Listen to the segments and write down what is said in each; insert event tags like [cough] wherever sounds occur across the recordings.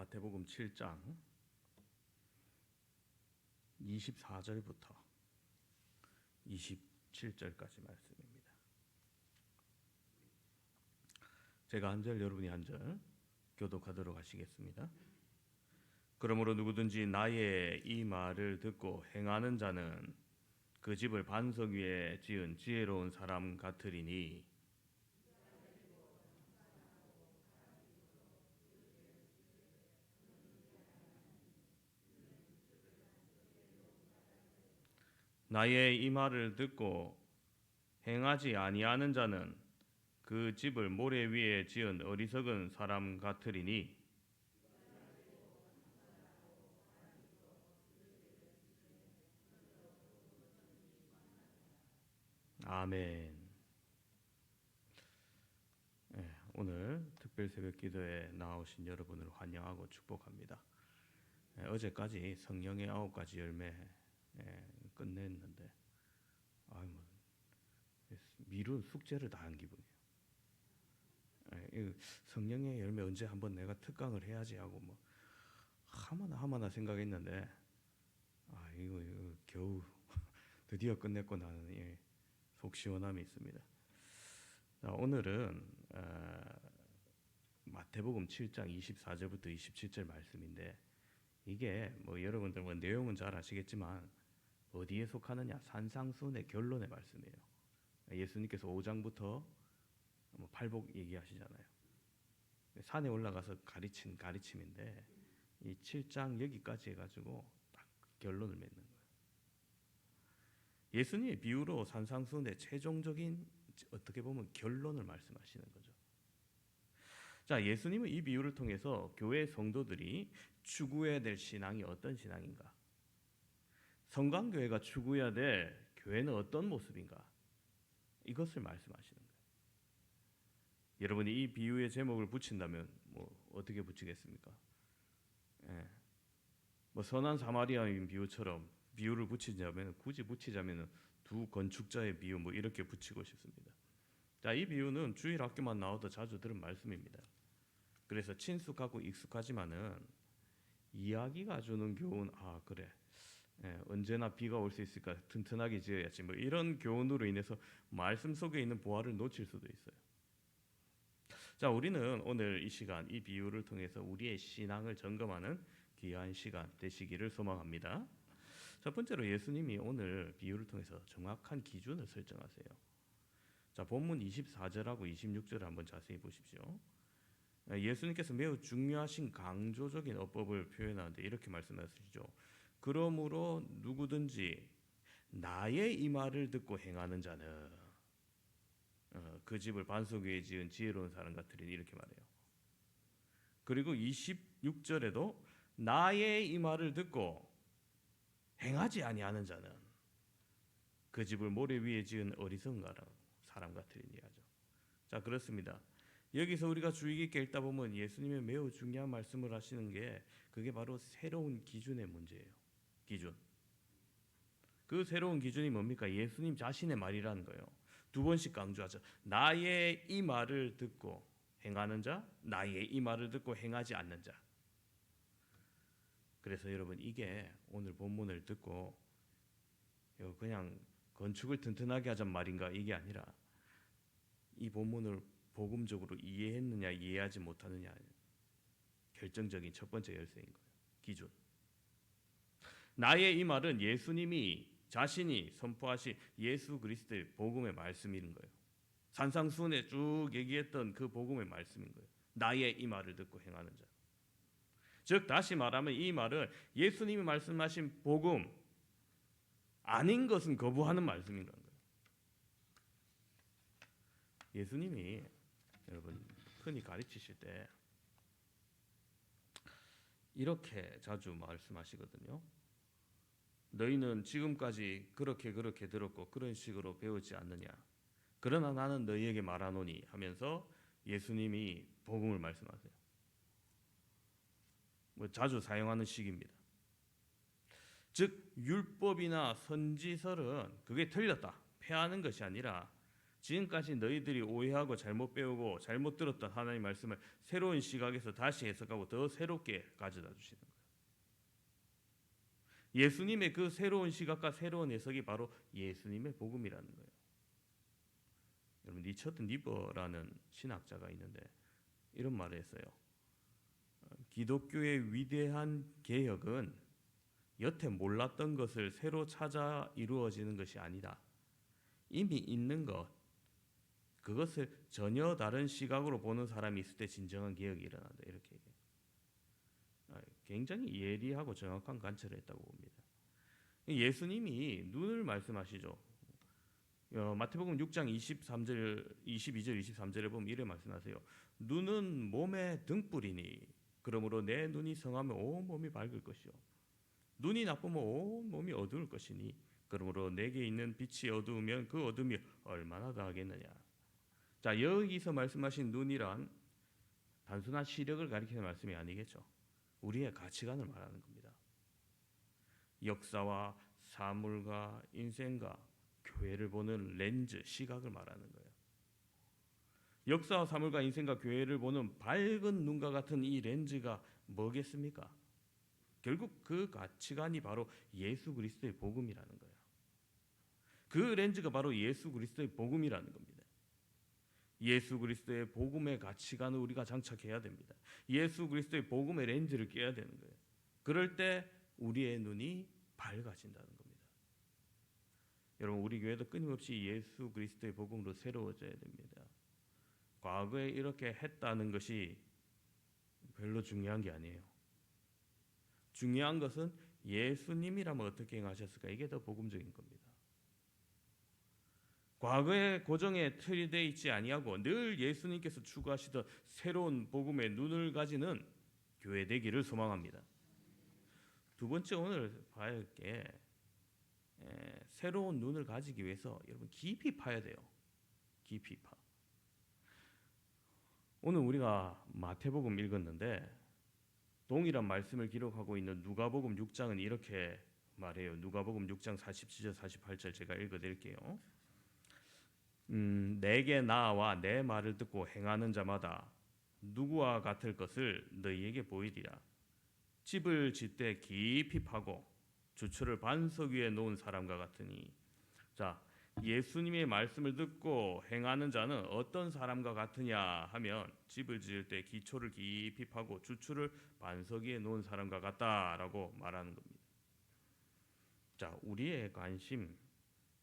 마태복음 7장 24절부터 27절까지 말씀입니다. 제가 한 절 여러분이 한 절 교독하도록 하시겠습니다. 그러므로 누구든지 나의 이 말을 듣고 행하는 자는 그 집을 반석 위에 지은 지혜로운 사람 같으리니 나의 이 말을 듣고 행하지 아니하는 자는 그 집을 모래 위에 지은 어리석은 사람 같으리니 아멘. 예, 오늘 특별 새벽 기도에 나오신 여러분을 환영하고 축복합니다. 예, 어제까지 성령의 아홉 가지 열매 예, 끝냈는데 아유 뭐 미룬 숙제를 다 한 기분이에요. 예, 이 성령의 열매 언제 한번 내가 특강을 해야지 하고 뭐 하마나 하마나 생각했는데 아 이거, 이거 겨우 [laughs] 드디어 끝냈고 나는 예, 속 시원함이 있습니다. 자, 오늘은 어, 마태복음 7장 24절부터 27절 말씀인데 이게 뭐 여러분들 뭐 내용은 잘 아시겠지만 어디에 속하느냐 산상수훈의 결론의 말씀이에요. 예수님께서 5장부터 뭐 팔복 얘기하시잖아요. 산에 올라가서 가르친 가르침인데 이 7장 여기까지 해가지고 딱 결론을 맺는 거예요. 예수님의 비유로 산상수훈의 최종적인 어떻게 보면 결론을 말씀하시는 거죠. 자, 예수님은 이 비유를 통해서 교회 성도들이 추구해야 될 신앙이 어떤 신앙인가? 성강교회가 추구해야 될 교회는 어떤 모습인가? 이것을 말씀하시는 거예요. 여러분이 이 비유의 제목을 붙인다면 뭐 어떻게 붙이겠습니까? 예. 뭐 선한 사마리아인 비유처럼 비유를 붙이자면 굳이 붙이자면 두 건축자의 비유 뭐 이렇게 붙이고 싶습니다. 자, 이 비유는 주일 학교만 나와도 자주 들은 말씀입니다. 그래서 친숙하고 익숙하지만은 이야기가 주는 교훈 아 그래 예, 언제나 비가 올 수 있을까 튼튼하게 지어야지 뭐 이런 교훈으로 인해서 말씀 속에 있는 보화를 놓칠 수도 있어요. 자 우리는 오늘 이 시간 이 비유를 통해서 우리의 신앙을 점검하는 귀한 시간 되시기를 소망합니다. 첫 번째로 예수님이 오늘 비유를 통해서 정확한 기준을 설정하세요. 자 본문 24절하고 26절을 한번 자세히 보십시오. 예수님께서 매우 중요하신 강조적인 어법을 표현하는데 이렇게 말씀하시죠. 그러므로 누구든지 나의 이 말을 듣고 행하는 자는 어, 그 집을 반석 위에 지은 지혜로운 사람 같으리니 이렇게 말해요. 그리고 26절에도 나의 이 말을 듣고 행하지 아니하는 자는 그 집을 모래 위에 지은 어리석은 사람 같으리니 하죠. 자 그렇습니다. 여기서 우리가 주의 깊게 읽다 보면 예수님의 매우 중요한 말씀을 하시는 게 그게 바로 새로운 기준의 문제예요. 기준. 그 새로운 기준이 뭡니까? 예수님 자신의 말이라는 거예요. 두 번씩 강조하죠. 나의 이 말을 듣고 행하는 자, 나의 이 말을 듣고 행하지 않는 자. 그래서 여러분 이게 오늘 본문을 듣고 그냥 건축을 튼튼하게 하자는 말인가 이게 아니라 이 본문을 복음적으로 이해했느냐 이해하지 못하느냐 결정적인 첫 번째 열쇠인 거예요. 기준. 나의 이 말은 예수님이 자신이 선포하신 예수 그리스도의 복음의 말씀인 거예요. 산상수훈에 쭉 얘기했던 그 복음의 말씀인 거예요. 나의 이 말을 듣고 행하는 자. 즉 다시 말하면 이 말은 예수님이 말씀하신 복음 아닌 것은 거부하는 말씀인 거예요. 예수님이 여러분 흔히 가르치실 때 이렇게 자주 말씀하시거든요. 너희는 지금까지 그렇게 그렇게 들었고 그런 식으로 배우지 않느냐. 그러나 나는 너희에게 말하노니 하면서 예수님이 복음을 말씀하세요. 뭐 자주 사용하는 식입니다. 즉 율법이나 선지설은 그게 틀렸다. 폐하는 것이 아니라 지금까지 너희들이 오해하고 잘못 배우고 잘못 들었던 하나님 말씀을 새로운 시각에서 다시 해석하고 더 새롭게 가져다 주시는 거예요. 예수님의 그 새로운 시각과 새로운 해석이 바로 예수님의 복음이라는 거예요. 여러분 리처드 니버라는 신학자가 있는데 이런 말을 했어요. 어, 기독교의 위대한 개혁은 여태 몰랐던 것을 새로 찾아 이루어지는 것이 아니다. 이미 있는 것 그것을 전혀 다른 시각으로 보는 사람이 있을 때 진정한 개혁이 일어난다. 이렇게 얘기해요. 아, 굉장히 예리하고 정확한 관찰을 했다고 봅니다. 예수님이 눈을 말씀하시죠. 어, 마태복음 6장 23절, 22절, 23절에 보면 이래 말씀하세요. 눈은 몸의 등불이니 그러므로 내 눈이 성하면 온 몸이 밝을 것이요. 눈이 나쁘면 온 몸이 어두울 것이니 그러므로 내게 있는 빛이 어두우면 그 어둠이 얼마나 더하겠느냐. 자 여기서 말씀하신 눈이란 단순한 시력을 가리키는 말씀이 아니겠죠. 우리의 가치관을 말하는 겁니다. 역사와 사물과 인생과 교회를 보는 렌즈, 시각을 말하는 거예요. 역사와 사물과 인생과 교회를 보는 밝은 눈과 같은 이 렌즈가 뭐겠습니까? 결국 그 가치관이 바로 예수 그리스도의 복음이라는 거예요. 그 렌즈가 바로 예수 그리스도의 복음이라는 겁니다. 예수 그리스도의 복음의 가치관을 우리가 장착해야 됩니다. 예수 그리스도의 복음의 렌즈를 껴야 되는 거예요. 그럴 때 우리의 눈이 밝아진다는 겁니다. 여러분 우리 교회도 끊임없이 예수 그리스도의 복음으로 새로워져야 됩니다. 과거에 이렇게 했다는 것이 별로 중요한 게 아니에요. 중요한 것은 예수님이라면 어떻게 행하셨을까 이게 더 복음적인 겁니다. 과거의 고정에 틀이 돼 있지 아니하고 늘 예수님께서 추구하시던 새로운 복음의 눈을 가지는 교회 되기를 소망합니다. 두 번째 오늘 봐야 할 게 새로운 눈을 가지기 위해서 여러분 깊이 파야 돼요. 깊이 파. 오늘 우리가 마태복음 읽었는데 동일한 말씀을 기록하고 있는 누가복음 6장은 이렇게 말해요. 누가복음 6장 47절 48절 제가 읽어 드릴게요. 음, 내게 나와 내 말을 듣고 행하는 자마다 누구와 같을 것을 너희에게 보이리라. 집을 짓되 깊이 파고 주초를 반석 위에 놓은 사람과 같으니 자 예수님의 말씀을 듣고 행하는 자는 어떤 사람과 같으냐 하면 집을 지을 때 기초를 깊이 파고 주추를 반석 위에 놓은 사람과 같다라고 말하는 겁니다. 자, 우리의 관심,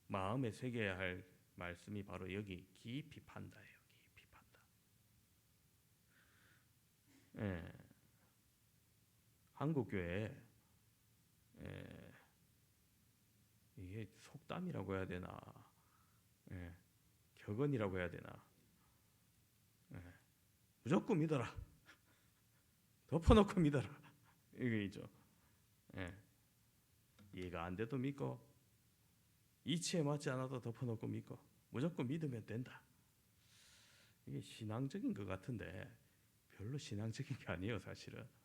마음에 새겨야 할 말씀이 바로 여기 깊이 판다예요. 깊이 판다. 예. 한국 교회 예. 이게 속담이라고 해야 되나? 예. 격언이라고 해야 되나? 예. 무조건 믿어라. [laughs] 덮어놓고 믿어라. [laughs] 이게 있죠. 예. 이해가 안 돼도 믿고 이치에 맞지 않아도 덮어놓고 믿고 무조건 믿으면 된다. 이게 신앙적인 것 같은데 별로 신앙적인 게 아니에요, 사실은. [laughs]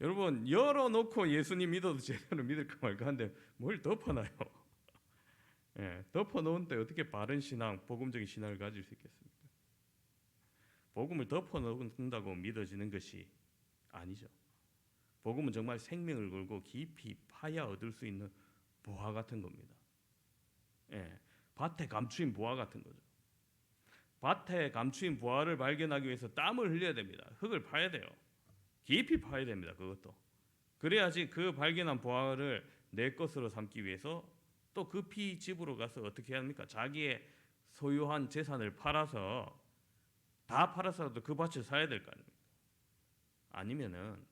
여러분 열어놓고 예수님 믿어도 제대로 믿을까 말까 한데 뭘 덮어놔요. [laughs] 예, 덮어놓은 때 어떻게 바른 신앙, 복음적인 신앙을 가질 수 있겠습니까? 복음을 덮어놓는다고 믿어지는 것이 아니죠. 복음은 정말 생명을 걸고 깊이 파야 얻을 수 있는 보화 같은 겁니다. 예, 밭에 감추인 보화 같은 거죠. 밭에 감추인 보화를 발견하기 위해서 땀을 흘려야 됩니다. 흙을 파야 돼요. 깊이 파야 됩니다. 그것도. 그래야지 그 발견한 보화를 내 것으로 삼기 위해서 또 급히 집으로 가서 어떻게 합니까? 자기의 소유한 재산을 팔아서 다 팔아서라도 그 밭을 사야 될 거 아닙니까? 아니면은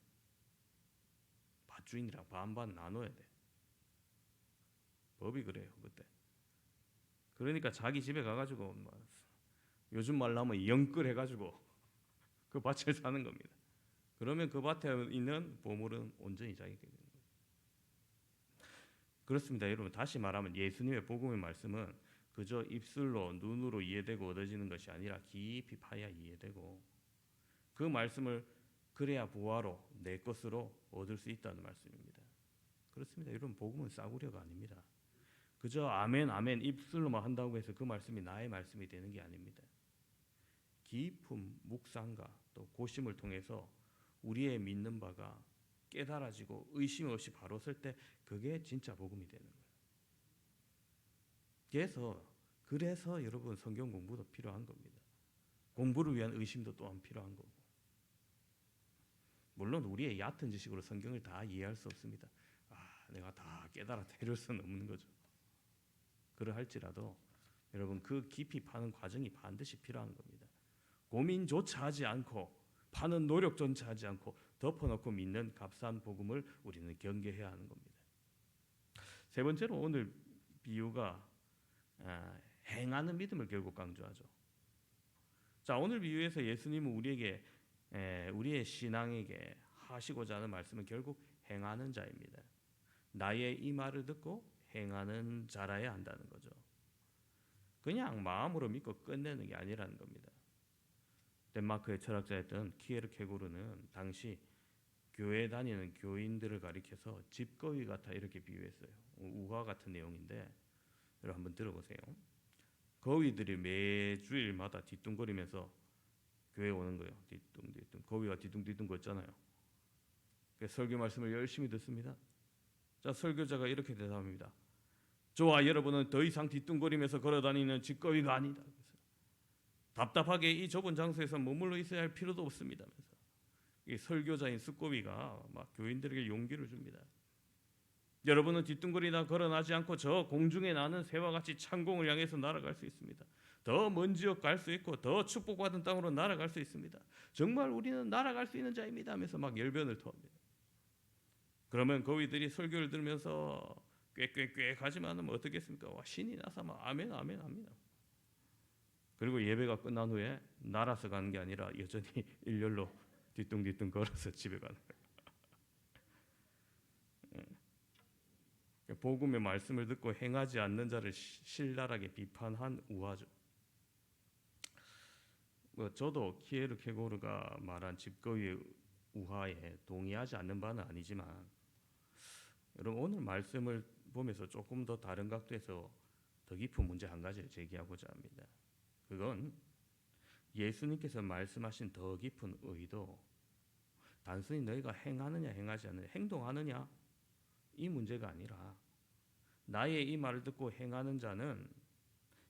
밭주인이랑 반반 나눠야 돼. 법이 그래요 그때. 그러니까 자기 집에 가가지고 뭐 요즘 말로 하면 영끌 해가지고 [laughs] 그 밭을 사는 겁니다. 그러면 그 밭에 있는 보물은 온전히 자기게 되는 거예요. 그렇습니다, 여러분. 다시 말하면 예수님의 복음의 말씀은 그저 입술로 눈으로 이해되고 얻어지는 것이 아니라 깊이 파야 이해되고 그 말씀을 그래야 부활로 내 것으로 얻을 수 있다는 말씀입니다. 그렇습니다. 여러분 복음은 싸구려가 아닙니다. 그저 아멘 아멘 입술로만 한다고 해서 그 말씀이 나의 말씀이 되는 게 아닙니다. 깊은 묵상과 또 고심을 통해서 우리의 믿는 바가 깨달아지고 의심 없이 바로 설때 그게 진짜 복음이 되는 거예요. 그래서 그래서 여러분 성경 공부도 필요한 겁니다. 공부를 위한 의심도 또한 필요한 거고. 물론 우리의 얕은 지식으로 성경을 다 이해할 수 없습니다. 아, 내가 다 깨달았다 이럴 수는 없는 거죠. 그러할지라도 여러분 그 깊이 파는 과정이 반드시 필요한 겁니다. 고민조차 하지 않고 파는 노력조차 하지 않고 덮어놓고 믿는 값싼 복음을 우리는 경계해야 하는 겁니다. 세 번째로 오늘 비유가 아, 행하는 믿음을 결국 강조하죠. 자 오늘 비유에서 예수님은 우리에게 에, 우리의 신앙에게 하시고자 하는 말씀은 결국 행하는 자입니다. 나의 이 말을 듣고 행하는 자라야 한다는 거죠. 그냥 마음으로 믿고 끝내는 게 아니라는 겁니다. 덴마크의 철학자였던 키에르 케고르는 당시 교회 다니는 교인들을 가리켜서 집거위 같아 이렇게 비유했어요. 우화 같은 내용인데 여러분 한번 들어보세요. 거위들이 매주일마다 뒤뚱거리면서 교회 오는 거예요. 뒤뚱뒤뚱 거위가 뒤뚱뒤뚱 걷잖아요. 설교 말씀을 열심히 듣습니다. 자 설교자가 이렇게 대답합니다. 저와 여러분은 더 이상 뒤뚱거리면서 걸어다니는 집거위가 아니다. 답답하게 이 좁은 장소에서 머물러 있어야 할 필요도 없습니다. 이 설교자인 수꼬비가 막 교인들에게 용기를 줍니다. 여러분은 뒤뚱거리다 걸어나지 않고 저 공중에 나는 새와 같이 창공을 향해서 날아갈 수 있습니다. 더 먼 지역 갈 수 있고 더 축복받은 땅으로 날아갈 수 있습니다. 정말 우리는 날아갈 수 있는 자입니다 하면서 막 열변을 토합니다. 그러면 거위들이 설교를 들으면서 꾀꾀꾀 가지만 뭐 어떻겠습니까? 와 신이 나서 막 아멘 아멘 합니다. 그리고 예배가 끝난 후에 날아서 가는 게 아니라 여전히 [laughs] 일렬로 뒤뚱뒤뚱 걸어서 집에 가는 거예요. [laughs] 예. 복음의 말씀을 듣고 행하지 않는 자를 시- 신랄하게 비판한 우화죠. 뭐 저도 키에르 케고르가 말한 집거위의 우화에 동의하지 않는 바는 아니지만 여러분 오늘 말씀을 보면서 조금 더 다른 각도에서 더 깊은 문제 한 가지를 제기하고자 합니다. 그건 예수님께서 말씀하신 더 깊은 의도 단순히 너희가 행하느냐 행하지 않느냐 행동하느냐 이 문제가 아니라 나의 이 말을 듣고 행하는 자는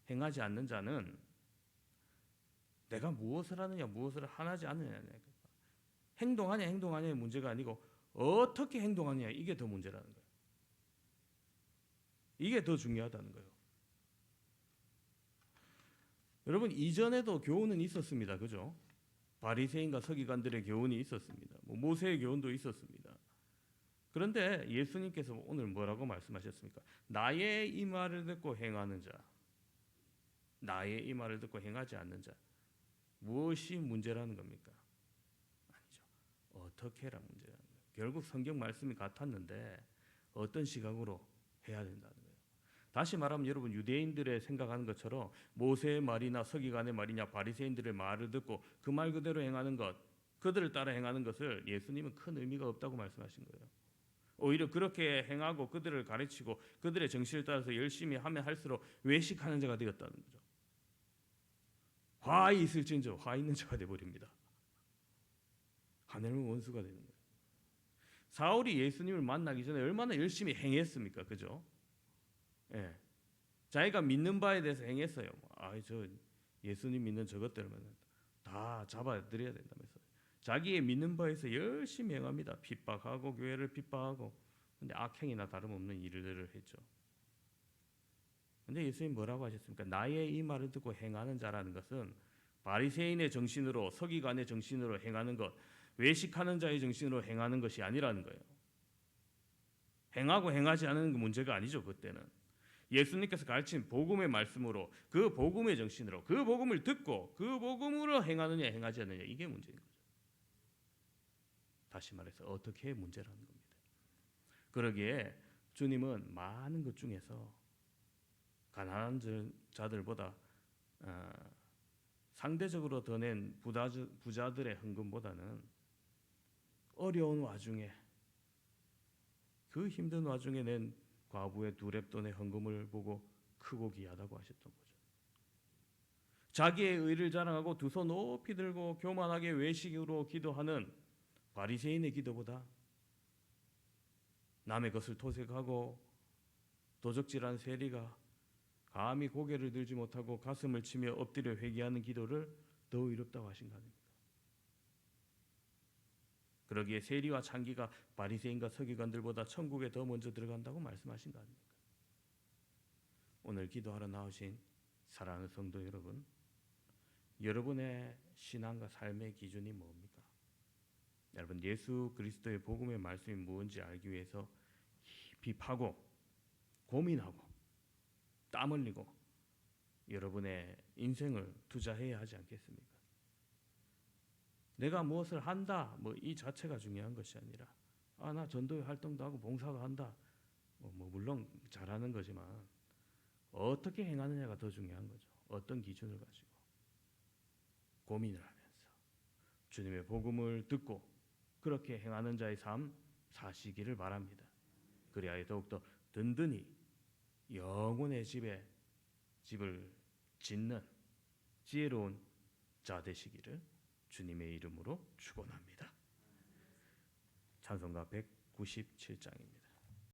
행하지 않는 자는 내가 무엇을 하느냐 무엇을 하지 않느냐 행동하냐 행동하냐의 문제가 아니고 어떻게 행동하느냐 이게 더 문제라는 거예요. 이게 더 중요하다는 거예요. 여러분 이전에도 교훈은 있었습니다. 그죠? 바리새인과 서기관들의 교훈이 있었습니다. 뭐 모세의 교훈도 있었습니다. 그런데 예수님께서 오늘 뭐라고 말씀하셨습니까? 나의 이 말을 듣고 행하는 자, 나의 이 말을 듣고 행하지 않는 자, 무엇이 문제라는 겁니까? 아니죠. 어떻게라 문제라는 거예요. 결국 성경 말씀이 같았는데 어떤 시각으로 해야 된다는. 다시 말하면 여러분 유대인들의 생각하는 것처럼 모세의 말이나 서기관의 말이냐 바리새인들의 말을 듣고 그 말 그대로 행하는 것, 그들을 따라 행하는 것을 예수님은 큰 의미가 없다고 말씀하신 거예요. 오히려 그렇게 행하고 그들을 가르치고 그들의 정신을 따라서 열심히 하면 할수록 외식하는 자가 되었다는 거죠. 화 있을진저 화 있는 자가 돼 버립니다. 하늘은 원수가 되는 거예요. 사울이 예수님을 만나기 전에 얼마나 열심히 행했습니까? 그죠? 예. 자기가 믿는 바에 대해서 행했어요. 아, 저 예수님 믿는 저것들은 다 잡아 드려야 된다면서. 자기의 믿는 바에서 열심히 행합니다. 핍박하고 교회를 핍박하고. 근데 악행이나 다름없는 일들을 했죠. 근데 예수님 뭐라고 하셨습니까? 나의 이 말을 듣고 행하는 자라는 것은 바리새인의 정신으로 서기관의 정신으로 행하는 것, 외식하는 자의 정신으로 행하는 것이 아니라는 거예요. 행하고 행하지 않는 게 문제가 아니죠, 그때는. 예수님께서 가르친 복음의 말씀으로 그 복음의 정신으로 그 복음을 듣고 그 복음으로 행하느냐 행하지 않느냐 이게 문제인 거죠. 다시 말해서 어떻게 문제라는 겁니다. 그러기에 주님은 많은 것 중에서 가난한 자들보다 어, 상대적으로 더 낸 부자들의 헌금보다는 어려운 와중에 그 힘든 와중에 낸 과부의 두 랩돈의 헌금을 보고 크고 귀하다고 하셨던 거죠. 자기의 의를 자랑하고 두 손 높이 들고 교만하게 외식으로 기도하는 바리새인의 기도보다 남의 것을 토색하고 도적질한 세리가 감히 고개를 들지 못하고 가슴을 치며 엎드려 회개하는 기도를 더 의롭다고 하신 거 아닙니까? 그러기에 세리와 창기가 바리새인과 서기관들보다 천국에 더 먼저 들어간다고 말씀하신 거 아닙니까? 오늘 기도하러 나오신 사랑하는 성도 여러분, 여러분의 신앙과 삶의 기준이 뭡니까? 여러분 예수 그리스도의 복음의 말씀이 무엇인지 알기 위해서 깊이 파고 고민하고 땀 흘리고 여러분의 인생을 투자해야 하지 않겠습니까? 내가 무엇을 한다 뭐 이 자체가 중요한 것이 아니라 아 나 전도의 활동도 하고 봉사도 한다 뭐, 뭐 물론 잘하는 거지만 어떻게 행하느냐가 더 중요한 거죠. 어떤 기준을 가지고 고민을 하면서 주님의 복음을 듣고 그렇게 행하는 자의 삶 사시기를 바랍니다. 그리하여 더욱더 든든히 영혼의 집에 집을 짓는 지혜로운 자 되시기를 주님의 이름으로 축원합니다. 찬송가 197장입니다.